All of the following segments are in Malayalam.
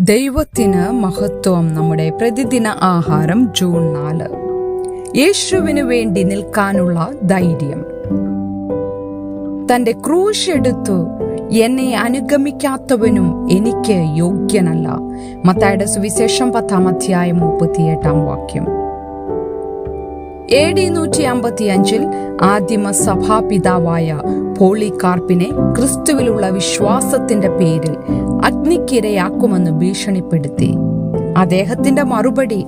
ദൈവത്തിന് മഹത്വം നമ്മുടെ പ്രതിദിന ആഹാരം ജൂൺ നാല്. യേശുവിനു വേണ്ടി നിൽക്കാനുള്ള ധൈര്യം. തന്റെ ക്രൂശ് എടുത്തു എന്നെ അനുഗമിക്കാത്തവനും എനിക്ക് യോഗ്യനല്ല. മത്തായുടെ സുവിശേഷം പത്താം അധ്യായം മുപ്പത്തിയെട്ടാം വാക്യം. എ ഡി നൂറ്റി അമ്പത്തി അഞ്ചിൽ ആദിമ സഭാപിതാവായ പോളികാർപ്പിനെ ക്രിസ്തുവിലുള്ള വിശ്വാസത്തിന്റെ പേരിൽ അഗ്നിക്കിരയാക്കുമെന്ന് ഭീഷണിപ്പെടുത്തി. അദ്ദേഹത്തിന്റെ മറുപടി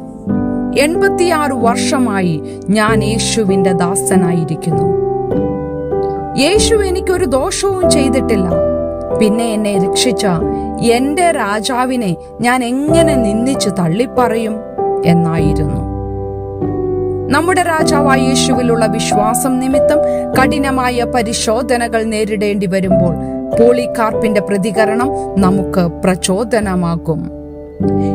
എൺപത്തിയാറ് വർഷമായി ഞാൻ യേശുവിന്റെ ദാസനായിരിക്കുന്നു. യേശു എനിക്കൊരു ദോഷവും ചെയ്തിട്ടില്ല. പിന്നെ എന്നെ രക്ഷിച്ച എന്റെ രാജാവിനെ ഞാൻ എങ്ങനെ നിന്ദിച്ചു തള്ളിപ്പറയും? എന്നായിരുന്നു. നമ്മുടെ രാജാവായ യേശുവിലുള്ള വിശ്വാസം നിമിത്തം കഠിനമായ പരിശോധനകൾ നേരിടേണ്ടി വരുമ്പോൾ പോളികാർപ്പിന്റെ പ്രതികരണം നമുക്ക് പ്രചോദനമാകും.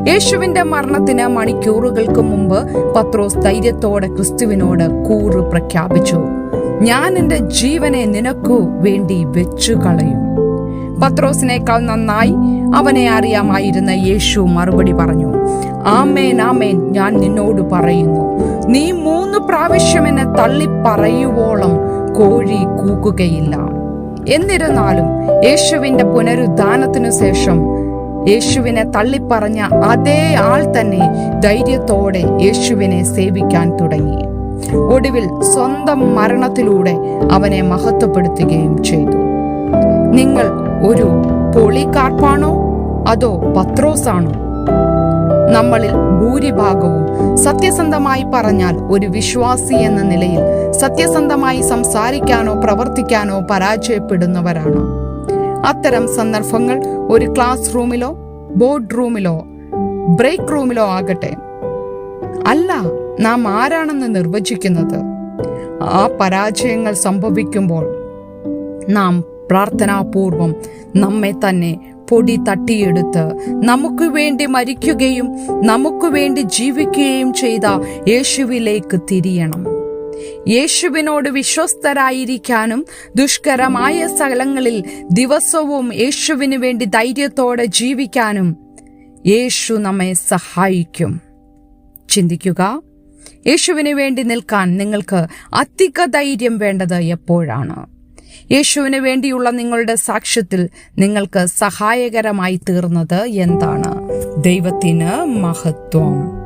യേശുവിന്റെ മരണത്തിന് മണിക്കൂറുകൾക്ക് മുമ്പ് പത്രോസ് ധൈര്യത്തോടെ ക്രിസ്തുവിനോട് കൂറ് പ്രഖ്യാപിച്ചു. ഞാൻ എന്റെ ജീവനെ നിനക്കു വേണ്ടി വെച്ചു കളയും പത്രോസിനേക്കാൾ നന്നായി അവനെ അറിയാമായിരുന്ന യേശു മറുപടി പറഞ്ഞു ആമേൻ ആമേൻ ഞാൻ നിന്നോട് പറയുന്നു. നീ മൂന്ന് പ്രാവശ്യം എന്നെ തള്ളി പറയുവോളം കോഴി കൂക്കുകയില്ല എന്നിരുന്നാലും യേശുവിന്റെ പുനരുദ്ധാനത്തിനു ശേഷം യേശുവിനെ തള്ളിപ്പറഞ്ഞ അതേ ആൾ തന്നെ ധൈര്യത്തോടെ യേശുവിനെ സേവിക്കാൻ തുടങ്ങി. ഒടുവിൽ സ്വന്തം മരണത്തിലൂടെ അവനെ മഹത്വപ്പെടുത്തുകയും ചെയ്തു. നിങ്ങൾ ഒരു പോളികാർപ്പാണോ? അതോ പത്രോസാണോ? നമ്മളിൽ ഭൂരിഭാഗവും സത്യസന്ധമായി പറഞ്ഞാൽ ഒരു വിശ്വാസി എന്ന നിലയിൽ സത്യസന്ധമായി സംസാരിക്കാനോ പ്രവർത്തിക്കാനോ പരാജയപ്പെടുന്നവരാണ്. അത്തരം സന്ദർഭങ്ങൾ ഒരു ക്ലാസ് റൂമിലോ ബോർഡ് റൂമിലോ ബ്രേക്ക് റൂമിലോ ആകട്ടെ. അല്ല നാം ആരാണെന്ന് നിർവചിക്കുന്നത്? ആ പരാജയങ്ങൾ സംഭവിക്കുമ്പോൾ നാം പ്രാർത്ഥനാപൂർവം നമ്മെ തന്നെ പൊടി തട്ടിയെടുത്ത് നമുക്ക് വേണ്ടി മരിക്കുകയും നമുക്ക് വേണ്ടി ജീവിക്കുകയും ചെയ്ത യേശുവിലേക്ക് തിരിയണം. യേശുവിനോട് വിശ്വസ്തരായിരിക്കാനും ദുഷ്കരമായ സ്ഥലങ്ങളിൽ ദിവസവും യേശുവിന് വേണ്ടി ധൈര്യത്തോടെ ജീവിക്കാനും യേശു നമ്മെ സഹായിക്കും. ചിന്തിക്കുക യേശുവിന് വേണ്ടി നിൽക്കാൻ നിങ്ങൾക്ക് അധിക ധൈര്യം വേണ്ടത് എപ്പോഴാണ്? യേശുവിന് വേണ്ടിയുള്ള നിങ്ങളുടെ സാക്ഷ്യത്തിൽ നിങ്ങൾക്ക് സഹായകരമായി തീർന്നത് എന്താണ്? ദൈവത്തിന് മഹത്വം.